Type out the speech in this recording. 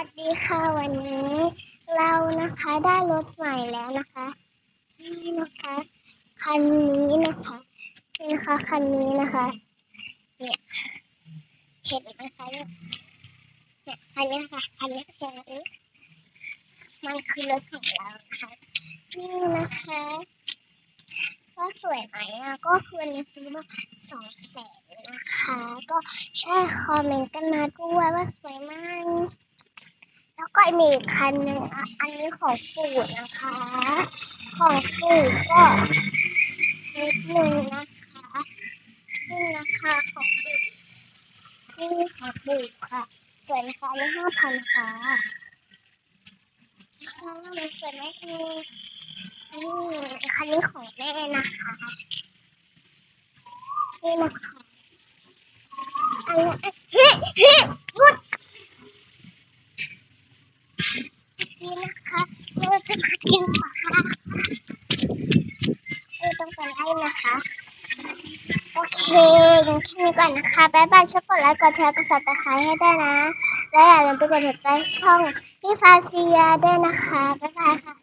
วัสดีค่ะวันนี้ เรานะคะได้รถใหม่แล้วนะคะนี่นะคะคันนี้นะคะนี่นะคะคันนี้นะคะเนี่ยเห็นไหมคะเนี่ยเนี่ยคันนี้ค่ะคันนี้แค่นี้มันคือรถของเรานะคะนี่นะคะว่าสวยไหมอะก็คือนี้ซื้อมาสองแสนนะคะ ก็ใช่คอมเมนต์กันมาด้วยว่าสวยมาก มีอีกคันหนึ่งอะอันนี้ของปู่นะคะ ของปู่ก็นิดนึงนะคะนี่นะคะของปู่นี่ของปู่ค่ะสวยนะคะนี่ห้าพันค่ะนะคะมันสวยมากเลยนี่คันนี้ของแม่นะคะนี่นะคะอันนี้เฮ้เฮ้หยุด นี่นะคะเรา จะมากินปลาไม่ต้องไปไล่นะคะ โอเคงั้นแค่นี้ก่อนนะคะบ๊ายบายช่วยกดไลค์กดแชร์กดซับสไครต์ให้ด้วยนะ และอย่าลืมไปกดติดตามช่องพี่ฟาเซียด้วยนะคะบ๊ายบายค่ะ